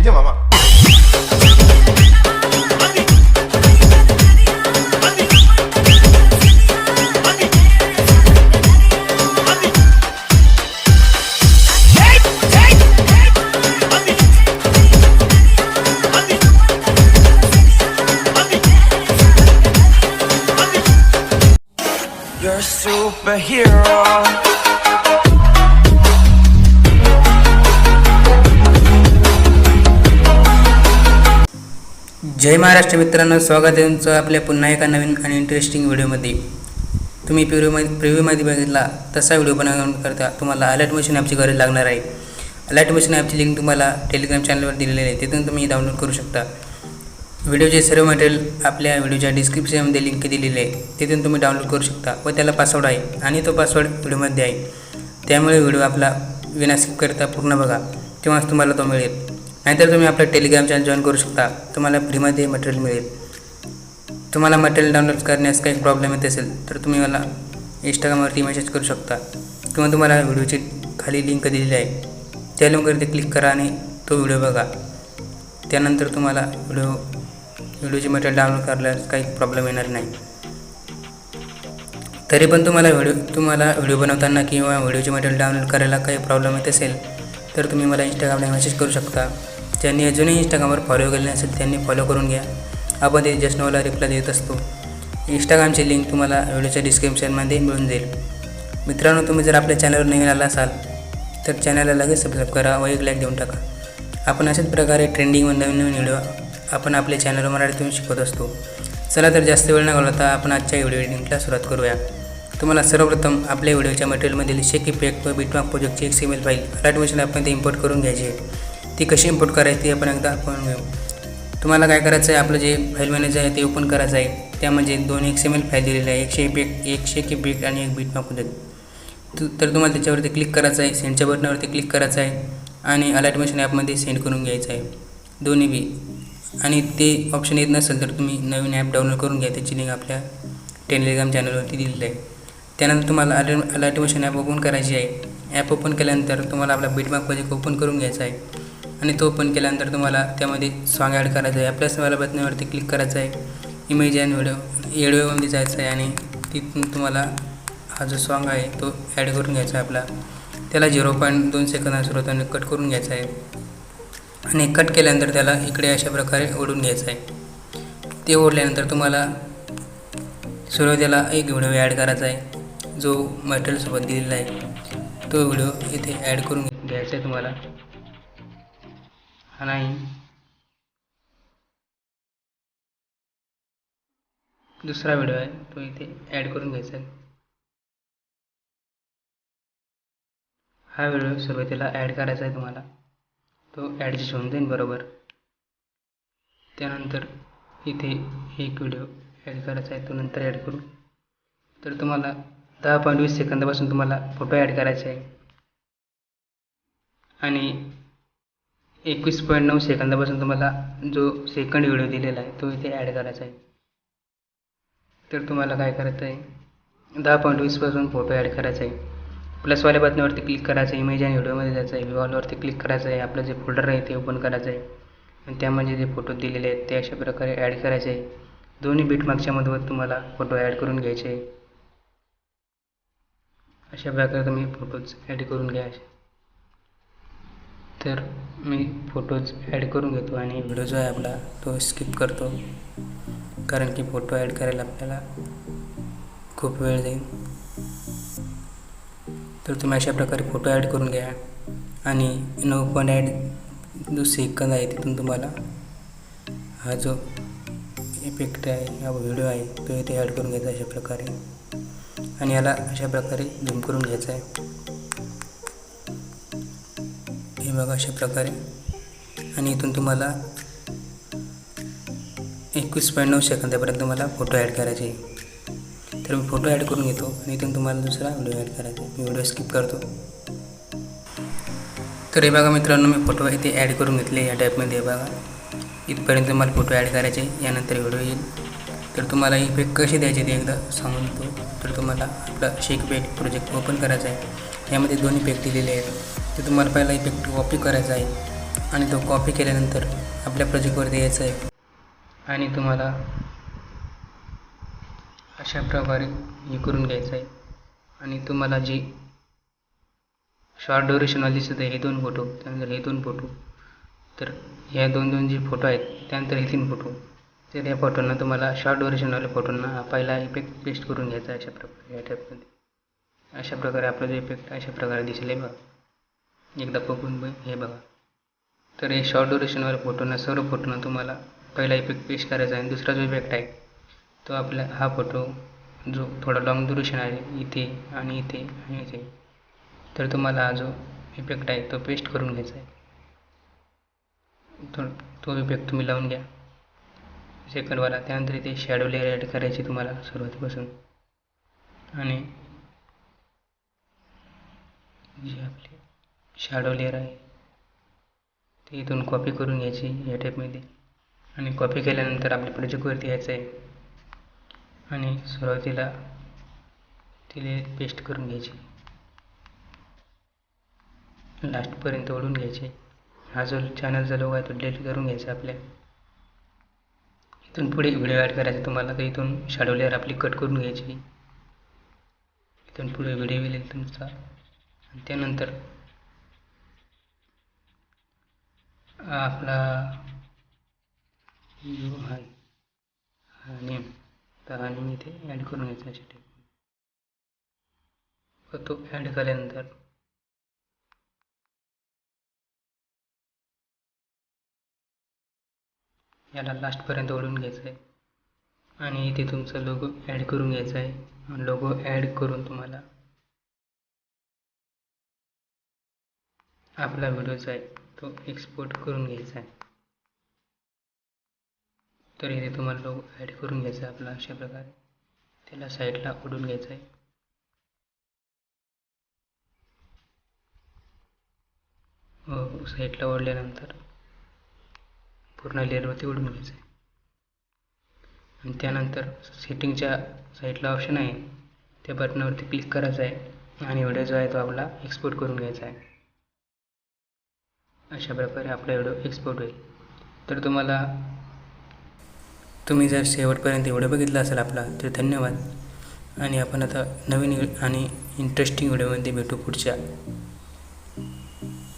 செஞ்ச மாமா You're a superhero. जय महाराष्ट्र मित्रांनो स्वागत आहे तुमचं आपल्या पुन्हा एका नवीन आणि इंटरेस्टिंग व्हिडिओमध्ये तुम्ही प्रिव्ह्यूमध्ये प्रिव्ह्यूमध्ये बघितला तसा व्हिडिओ बनवण्याकरता तुम्हाला अलर्ट मशीन ॲपची गरज लागणार आहे. अलर्ट मशीन ॲपची लिंक तुम्हाला टेलिग्राम चॅनलवर दिलेली आहे तिथून तुम्ही डाउनलोड करू शकता. व्हिडिओचे सर्व मटेरियल आपल्या व्हिडिओच्या डिस्क्रिप्शनमध्ये लिंक दिलेली आहे तिथून तुम्ही डाउनलोड करू शकता व त्याला पासवर्ड आहे आणि तो पासवर्ड व्हिडिओमध्ये आहे. त्यामुळे व्हिडिओ आपला विना स्किप करता पूर्ण बघा तेव्हाच तुम्हाला तो मिळेल. नाहीतर तुम्ही आपलं टेलिग्राम चॅनल जॉईन करू शकता. तुम्हाला फ्रीमध्ये मटेरियल मिळेल. तुम्हाला मटेरियल डाउनलोड करण्यास काही प्रॉब्लेम येत असेल तर तुम्ही मला इंस्टाग्रामवरती मेसेज करू शकता. किंवा तुम्हाला व्हिडिओची खाली लिंक दिलेली आहे. त्या लिंकवरती क्लिक करा आणि तो व्हिडिओ बघा. त्यानंतर तुम्हाला व्हिडिओ व्हिडिओचे मटेरियल डाउनलोड करल्यास काही प्रॉब्लेम येणार नाही. तरी पण तुम्हाला व्हिडिओ तुम्हाला व्हिडिओ बनवताना किंवा व्हिडिओचे मटेरियल डाउनलोड करायला काही प्रॉब्लेम येत असेल तर तुम्ही मला इंस्टाग्रामला मेसेज करू शकता. ज्यांनी अजूनही इंस्टाग्रामवर फॉलो केले नसेल त्यांनी फॉलो करून घ्या. आपण ते जस्ट रिप्लाय देत असतो. इंस्टाग्रामची लिंक तुम्हाला व्हिडिओच्या डिस्क्रिप्शनमध्ये मिळून जाईल. मित्रांनो तुम्ही जर आपल्या चॅनलवर नवीन आला असाल तर चॅनलला लगेच सबस्क्राईब करा व एक लाईक देऊन टाका. आपण अशाच प्रकारे ट्रेंडिंग व नवीन नवीन व्हिडिओ आपण आपल्या चॅनलवर मराठीतून शिकवत असतो. चला तर जास्त वेळ न घालवता आपण आजच्या व्हिडिओ एडिटिंगला सुरुवात करूया. तुम्हाला सर्वप्रथम आपल्या व्हिडिओच्या मटेरियलमधील शेक इफेक्ट व बिटमार्क प्रोजेक्टची एक सिमेल फाईल अलर्ट मशीन ते इम्पोर्ट करून घ्यायची आहे. ती कशी इम्पोर्ट करायची ती आपण एकदा आपण घेऊ. तुम्हाला काय करायचं आहे आपलं जे फाईल मॅनेजर आहे ते ओपन करायचं आहे. त्यामध्ये म्हणजे दोन एक सेमेल फाईल दिलेली आहे. एकशे इफेक्ट एक के इफेक्ट आणि एक बीट मागून देत. तर तुम्हाला त्याच्यावरती क्लिक करायचं आहे. सेंडच्या बटनावरती क्लिक करायचं आहे. आणि अलर्ट मशीन ॲपमध्ये सेंड करून घ्यायचं आहे. दोन्ही बी. आणि ते ऑप्शन येत नसेल तर तुम्ही नवीन ॲप डाउनलोड करून घ्या. त्याची लिंक आपल्या टेलिग्राम चॅनलवरती दिलेली आहे. त्यानंतर तुम्हाला alert alert machine app open करायची आहे. ॲप ओपन केल्यानंतर तुम्हाला आपला बिटमार्क प्रोजेक्ट ओपन करून घ्यायचा आहे. आणि तो ओपन केल्यानंतर तुम्हाला त्यामध्ये सॉन्ग ॲड करायचं आहे आपल्या सवाला बटनावरती क्लिक करायचं आहे इमेज अँड व्हिडिओ व्हिडिओमध्ये जायचं आहे आणि तिथून तुम्हाला हा जो सॉन्ग आहे तो ॲड करून घ्यायचा आहे आपला. त्याला झिरो पॉईंट दोन सेकंदा सुरुवातीने कट करून घ्यायचा आहे. आणि कट केल्यानंतर त्याला इकडे अशा प्रकारे ओढून घ्यायचं आहे ते ओढल्यानंतर तुम्हाला सुरुवातीला एक व्हिडिओ ॲड करायचा आहे. जो मटेरियलसोबत दिलेला आहे. तो व्हिडिओ इथे ॲड करून घ्यायचा आहे तुम्हाला. हा नाही दुसरा व्हिडिओ आहे. तो इथे ॲड करून घ्यायचा आहे. हा व्हिडिओ सुरुवातीला ॲड करायचा आहे तुम्हाला. तो ॲडजस्ट होऊन जाईल बरोबर. त्यानंतर इथे एक व्हिडिओ ॲड करायचा आहे. तो नंतर ॲड करू. तर तुम्हाला दहा पॉईंट वीस सेकंदापासून तुम्हाला फोटो ॲड करायचे आहे. आणि एकवीस पॉईंट नऊ सेकंदापासून तुम्हाला जो सेकंड व्हिडिओ दिलेला आहे तो इथे ॲड करायचा आहे. तर तुम्हाला काय करायचं आहे? दहा पॉईंट वीसपासून फोटो ॲड करायचा आहे. प्लसवाल्या बटनावरती क्लिक करायचं आहे. इमेज आणि व्हिडिओमध्ये जायचं आहे. विवॉलवरती क्लिक करायचं आहे. आपलं जे फोल्डर आहे ते ओपन करायचं आहे. आणि त्यामध्ये म्हणजे जे फोटो दिलेले आहेत ते अशा प्रकारे ॲड करायचे आहे. दोन्ही बीटमार्कच्या मधून तुम्हाला फोटो ॲड करून घ्यायचे आहे. अशा प्रकारे तुम्ही फोटोज ॲड करून घ्या. तर मी फोटोज ॲड करून घेतो आणि व्हिडिओ जो आहे आपला तो स्किप करतो. कारण की फोटो ॲड करायला आपल्याला खूप वेळ जाईल. तर तुम्ही अशा प्रकारे फोटो ॲड करून घ्या. आणि नऊ पॉईंट ॲड जो सेकंद आहे तिथून तुम्हाला हा जो इफेक्ट आहे हा व्हिडिओ आहे तो इथे ॲड करून घ्यायचा अशा प्रकारे. आणि याला अशा प्रकारे झूम करून घ्यायचा आहे. हे बघा अशा प्रकारे. आणि इथून तुम्हाला एकवीस पॉईंट नऊ सेकंदापर्यंत तुम्हाला फोटो ॲड करायचे आहे. तर मी फोटो ॲड करून घेतो आणि इथून तुम्हाला दुसरा व्हिडिओ ॲड करायचा आहे. मी व्हिडिओ स्किप करतो. तर हे बघा मित्रांनो मी फोटो इथे ॲड करून घेतले या टाईपमध्ये हे बघा. इथपर्यंत तुम्हाला फोटो ॲड करायचे यानंतर व्हिडिओ येईल. तर तुम्हाला इफेक्ट कसे द्यायचे ते एकदा सांगून देतो. तर तुम्हाला आपला शेक इफेक्ट प्रोजेक्ट ओपन करायचा आहे. यामध्ये दोन इफेक्ट दिलेले आहेत. ते तुम्हाला पहिला इफेक्ट कॉपी करायचा आहे. आणि तो कॉपी केल्यानंतर आपल्या प्रोजेक्टवरती यायचा आहे. आणि तुम्हाला अशा प्रकारे हे करून घ्यायचं आहे. आणि तुम्हाला जी शॉर्ट ड्युरेशनवाले दिसत आहे हे दोन फोटो त्यानंतर हे दोन फोटो तर ह्या दोन दोन जे फोटो आहेत त्यानंतर हे तीन फोटो तर या फोटोंना तुम्हाला शॉर्ट ड्युरेशनवाल्या फोटोंना पहिला इफेक्ट पेस्ट करून घ्यायचा आहे अशा प्रकारे या टाईपमध्ये अशा प्रकारे आपला जो इफेक्ट अशा प्रकारे दिसेल आहे बघा. एकदा बघून बघ हे बघा. तर हे शॉर्ट ड्युरेशनवाल्या फोटोनं सर्व फोटोना तुम्हाला पहिला इफेक्ट पेस्ट करायचा आहे आणि दुसरा जो इफेक्ट आहे तो आपला हा फोटो जो थोडा लॉंग ड्युरेशन आहे इथे आणि इथे आणि इथे. तर तुम्हाला हा जो इफेक्ट आहे तो पेस्ट करून घ्यायचा आहे. तो तो इफेक्ट तुम्ही लावून घ्या. सेकंडवाला त्यानंतर इथे शॅडो लेअर ॲड करायची तुम्हाला सुरुवातीपासून. आणि जी आपली शॅडो लेअर आहे. ते इथून कॉपी करून घ्यायची या टाईपमध्ये आणि कॉपी केल्यानंतर आपल्या प्रोजेक्टवरती यायचं आहे आणि सुरुवातीला तिले पेस्ट करून घ्यायची. लास्टपर्यंत ओढून घ्यायचे. हा जो चॅनलचा लोगो आहे तो डिलीट करून घ्यायचा आपल्या. इथून पुढे व्हिडिओ ॲड करायचा तुम्हाला तर इथून शॅडो लेअर आपली कट करून घ्यायची. इथून पुढे व्हिडिओ येईल तुमचा. आणि त्यानंतर आपला जो आहे हा नेम तर हा नेम इथे ॲड करून घ्यायचा अशा टाईप तो ॲड केल्यानंतर याला लास्टपर्यंत ओढून घ्यायचं आहे. आणि इथे तुमचा लोगो ॲड करून घ्यायचा आहे. लोगो ॲड करून तुम्हाला आपला व्हिडिओ आहे तो एक्सपोर्ट करून घ्यायचा आहे. तर इथे तुम्हाला लोक ॲड करून घ्यायचा आहे आपला अशा प्रकारे. त्याला साईडला ओढून घ्यायचा आहे. हो साईडला ओढल्यानंतर पूर्ण लेअरवरती ओढून घ्यायचं आहे. आणि त्यानंतर सेटिंगच्या साईडला ऑप्शन आहे. त्या बटनावरती क्लिक करायचं आहे. आणि व्हिडिओ जो आहे तो आपला एक्सपोर्ट करून घ्यायचा आहे. अशा प्रकारे आपला व्हिडिओ एक्सपोर्ट होईल. तर तुम्हाला तुम्ही जर शेवटपर्यंत व्हिडिओ बघितला असेल आपला तर धन्यवाद. आणि आपण आता नवीन आणि इंटरेस्टिंग व्हिडिओमध्ये भेटू पुढच्या.